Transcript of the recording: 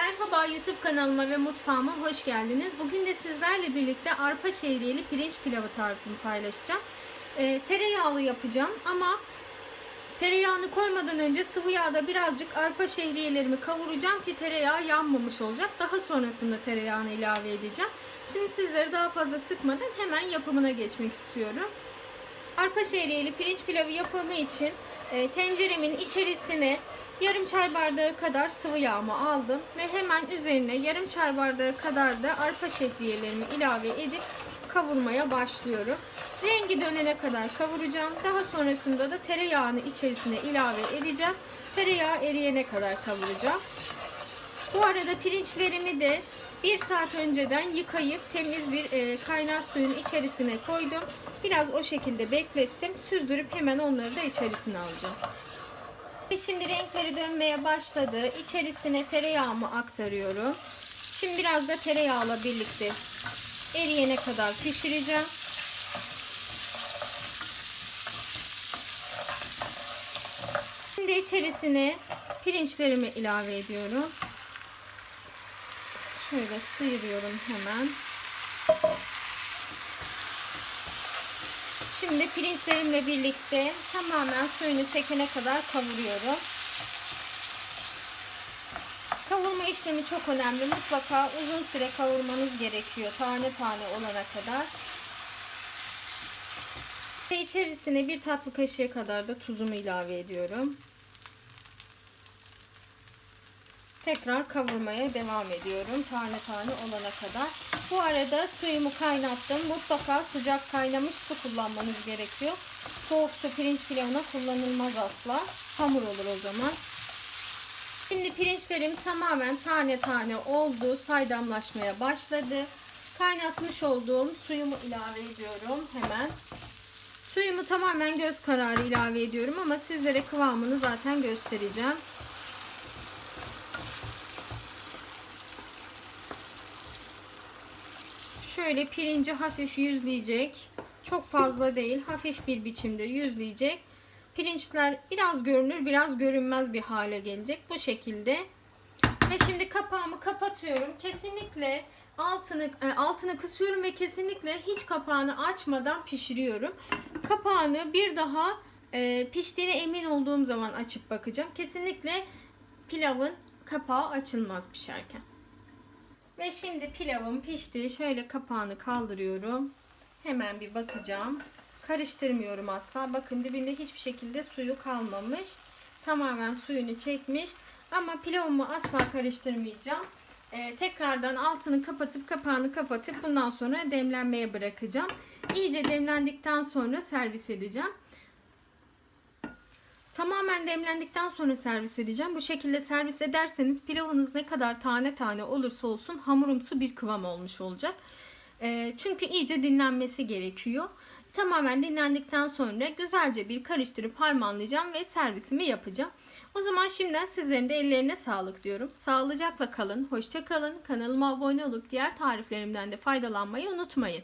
Merhaba YouTube kanalıma ve mutfağıma hoş geldiniz. Bugün de sizlerle birlikte arpa şehriyeli pirinç pilavı tarifini paylaşacağım. Ee, tereyağlı yapacağım ama tereyağını koymadan önce sıvı yağda birazcık arpa şehriyelerimi kavuracağım ki tereyağı yanmamış olacak. Daha sonrasında tereyağını ilave edeceğim. Şimdi sizleri daha fazla sıkmadan hemen yapımına geçmek istiyorum. Arpa şehriyeli pirinç pilavı yapımı için e, tenceremin içerisine yarım çay bardağı kadar sıvı yağımı aldım ve hemen üzerine yarım çay bardağı kadar da arpa şehriyelerimi ilave edip kavurmaya başlıyorum. Rengi dönene kadar kavuracağım. Daha sonrasında da tereyağını içerisine ilave edeceğim. Tereyağı eriyene kadar kavuracağım. Bu arada pirinçlerimi de bir saat önceden yıkayıp temiz bir e, kaynar suyun içerisine koydum. Biraz o şekilde beklettim. Süzdürüp hemen onları da içerisine alacağım. Ve Şimdi renkleri dönmeye başladı. İçerisine tereyağımı aktarıyorum. Şimdi biraz da tereyağla birlikte eriyene kadar pişireceğim. Şimdi içerisine pirinçlerimi ilave ediyorum. Şöyle sıyırıyorum hemen. Şimdi pirinçlerimle birlikte tamamen suyunu çekene kadar kavuruyorum. Kavurma işlemi çok önemli. Mutlaka uzun süre kavurmanız gerekiyor. Tane tane olana kadar. Ve içerisine bir tatlı kaşığı kadar da tuzumu ilave ediyorum. Tekrar kavurmaya devam ediyorum. Tane tane olana kadar. Bu arada suyumu kaynattım. Mutlaka sıcak kaynamış su kullanmanız gerekiyor. Soğuk su pirinç pilavına kullanılmaz asla. Hamur olur o zaman. Şimdi pirinçlerim tamamen tane tane oldu. Saydamlaşmaya başladı. Kaynatmış olduğum suyumu ilave ediyorum hemen. Suyumu tamamen göz kararı ilave ediyorum ama sizlere kıvamını zaten göstereceğim. Şöyle pirinci hafif yüzleyecek. Çok fazla değil. Hafif bir biçimde yüzleyecek. Pirinçler biraz görünür biraz görünmez bir hale gelecek. Bu şekilde. Ve şimdi kapağımı kapatıyorum. Kesinlikle altını e, altını kısıyorum ve kesinlikle hiç kapağını açmadan pişiriyorum. Kapağını bir daha e, piştiğine emin olduğum zaman açıp bakacağım. Kesinlikle pilavın kapağı açılmaz pişerken. Ve şimdi pilavım pişti. Şöyle kapağını kaldırıyorum. Hemen bir bakacağım. Karıştırmıyorum asla. Bakın dibinde hiçbir şekilde suyu kalmamış. Tamamen suyunu çekmiş. Ama pilavımı asla karıştırmayacağım. Ee, tekrardan altını kapatıp kapağını kapatıp bundan sonra demlenmeye bırakacağım. İyice demlendikten sonra servis edeceğim. Tamamen demlendikten sonra servis edeceğim. Bu şekilde servis ederseniz pilavınız ne kadar tane tane olursa olsun hamurumsu bir kıvam olmuş olacak. E, çünkü iyice dinlenmesi gerekiyor. Tamamen dinlendikten sonra güzelce bir karıştırıp harmanlayacağım ve servisimi yapacağım. O zaman şimdiden sizlerin de ellerine sağlık diyorum. Sağlıcakla kalın, hoşça kalın. Kanalıma abone olup diğer tariflerimden de faydalanmayı unutmayın.